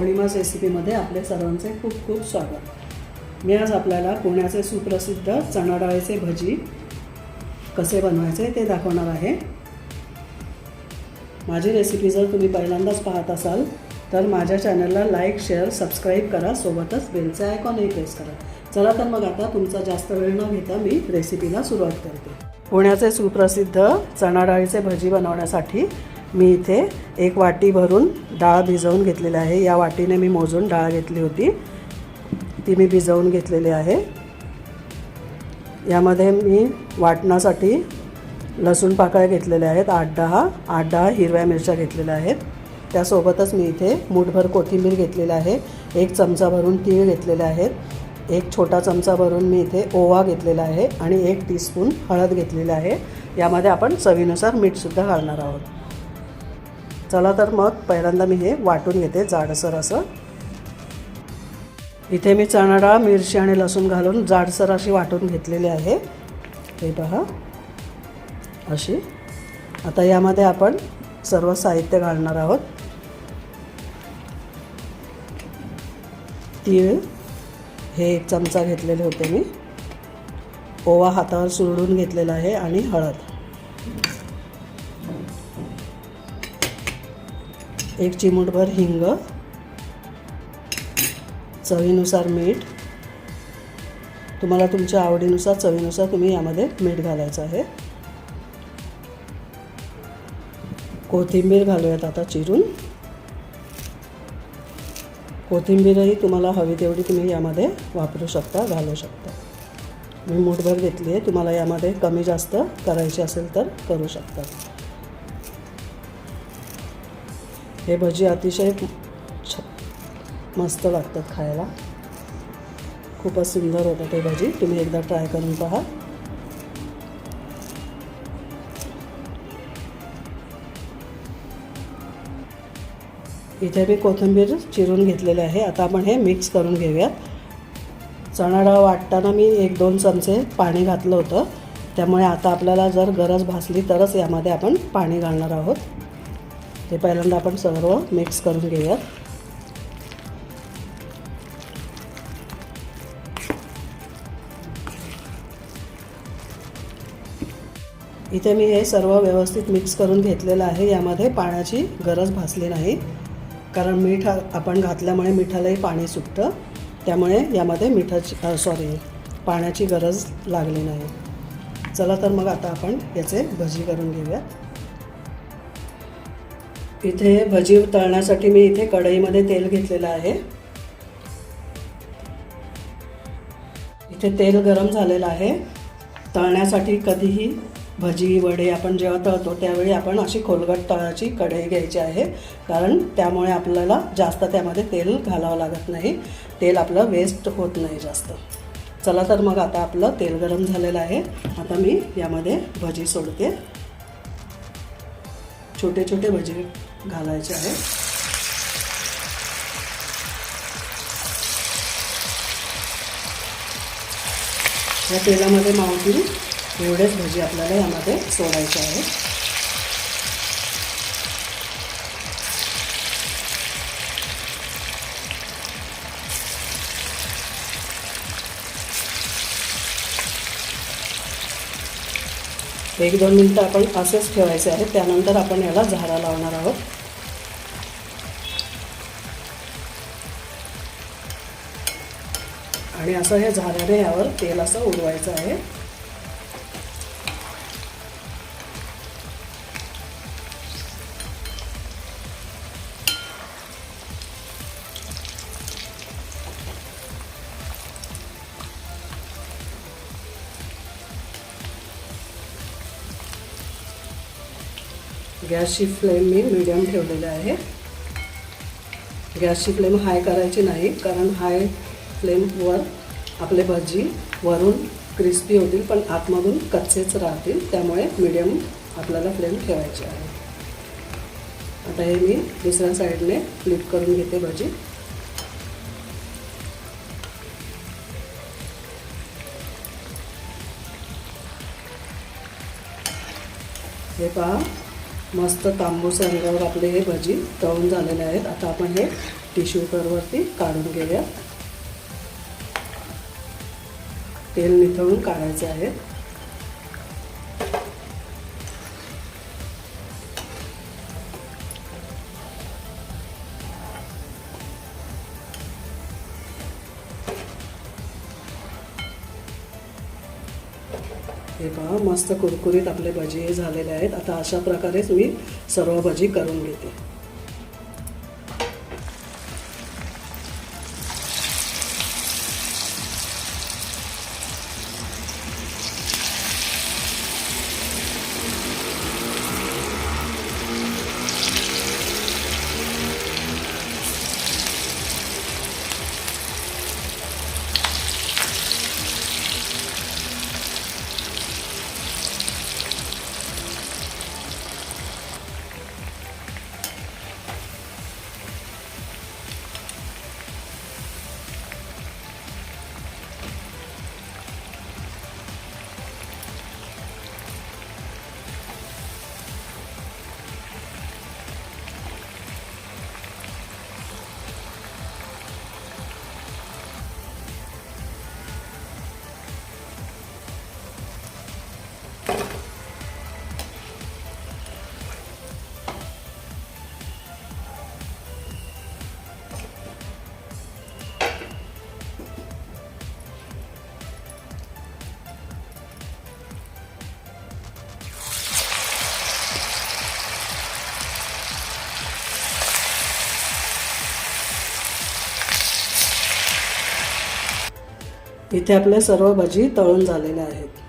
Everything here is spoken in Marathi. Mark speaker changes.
Speaker 1: पौर्णिमास रेसिपीमध्ये आपले सर्वांचे खूप खूप स्वागत. मी आज आपल्याला पुण्याचे सुप्रसिद्ध चणाडाळीचे भजी कसे बनवायचे ते दाखवणार आहे. माझी रेसिपी जर तुम्ही पहिल्यांदाच पाहत असाल तर माझ्या चॅनलला लाईक शेअर सबस्क्राईब करा सोबतच बेलचे आयकॉनही प्रेस करा. चला तर मग आता तुमचा जास्त वेळ न घेता मी रेसिपीला सुरुवात करते. पुण्याचे सुप्रसिद्ध चणाडाळीचे भजी बनवण्यासाठी मी इथे एक वाटी भरून डाळ भिजवून घेतलेली आहे. या वाटीने मी मोजून डाळ घेतली होती. ती मी भिजवून घेतलेली आहे. यामध्ये मी वाटणासाठी लसूण पाकळ्या घेतलेल्या आहेत. आठ दहा आठ दहा हिरव्या मिरच्या घेतलेल्या आहेत. त्यासोबतच मी इथे मूठभर कोथिंबीर घेतलेली आहे. एक चमचा भरून तीळ घेतलेले आहेत. एक छोटा चमचा भरून मी इथे ओवा घेतलेला आहे आणि एक टीस्पून हळद घेतलेली आहे. यामध्ये आपण चवीनुसार मीठसुद्धा घालणार आहोत. चला तर मग पहिल्यांदा मी हे वाटून घेते जाडसर असं. इथे मी चणा डाळ मिरची आणि लसूण घालून जाडसर अशी वाटून घेतलेली आहे. हे पहा. अशी. आता यामध्ये आपण सर्व साहित्य घालणार आहोत. तीळ. हे एक चमचा घेतलेले होते मी. ओवा हातावर सुरडून घेतलेला आहे आणि हळद. एक चिमूटभर हिंग चवीनुसार मीठ. तुम्हाला तुमच्या आवडीनुसार चवीनुसार तुम्ही यामध्ये मीठ घालायचं आहे. कोथिंबीर घालूयात आता चिरून. कोथिंबीरही तुम्हाला हवी तेवढी तुम्ही यामध्ये वापरू शकता घालू शकता. मी मूठभर घेतली आहे तुम्हाला यामध्ये कमी जास्त करायची असेल तर करू शकता. हे भजी अतिशय छ मस्त लागतात खायला. खूपच सुंदर होतं ते भजी. तुम्ही एकदा ट्राय करून पहा. इथे मी कोथिंबीर चिरून घेतलेले आहे. आता आपण हे मिक्स करून घेऊयात. चणा डाळ वाटताना मी एक दोन चमचे पाणी घातलं होतं. त्यामुळे आता आपल्याला जर गरज भासली तरच यामध्ये आपण पाणी घालणार आहोत. ते पहिल्यांदा आपण सर्व मिक्स करून घेऊयात. इथे मी हे सर्व व्यवस्थित मिक्स करून घेतलेलं आहे. यामध्ये पाण्याची गरज भासली नाही. कारण मीठ आपण घातल्यामुळे मिठालाही पाणी सुटतं. त्यामुळे यामध्ये मिठाची सॉरी पाण्याची गरज लागली नाही. चला तर मग आता आपण याचे भजी करून घेऊयात. इथे भजी तळण्यासाठी मी इथे कढईमध्ये तेल घेतलेलं आहे. इथे तेल गरम झालेलं आहे. तळण्यासाठी कधीही भजी वडे आपण जेव्हा तळतो त्यावेळी आपण अशी खोलगट तळाची कढई घ्यायची आहे. कारण त्यामुळे आपल्याला जास्त त्यामध्ये तेल घालावं लागत नाही. तेल आपलं वेस्ट होत नाही जास्त. चला तर मग आता आपलं तेल गरम झालेलं आहे. आता मी यामध्ये भजी सोडते. छोटे छोटे भजी घालायचे आहे. या तेलामध्ये मावतील एवढेच भजी आपल्याला यामध्ये सोडायचे आहे. एक दोन मिनटं आपण असेच ठेवायचे आहे त्यानंतर आपण याला झारा लावणार आहोत. आणि असं हे झाऱ्याने यावर तेल असं उडवायचं आहे. गॅसची फ्लेम मी मिडियम ठेवलेली आहे. गॅसची फ्लेम हाय करायची नाही कारण हाय फ्लेमवर आपले भजी वरून क्रिस्पी होतील पण आतमधून कच्चेच राहतील त्यामुळे मिडियम आपल्याला फ्लेम ठेवायची आहे. आता हे मी दुसऱ्या साईडने फ्लिप करून घेते भजी. हे पहा. मस्त तांबूस रंगावर आपले हे भजी तळून झालेले आहेत. आता आपण हे टिश्यू पेपरवरती काढून घेऊया. तेल निथळून काढायचे आहेत हे पहा मस्त कुरकुरीत आपले भजी हे झालेले आहेत. आता अशा प्रकारेच मी सर्व भजी करून घेते. इथे आपल्या सर्व भजी तळून झालेल्या आहेत.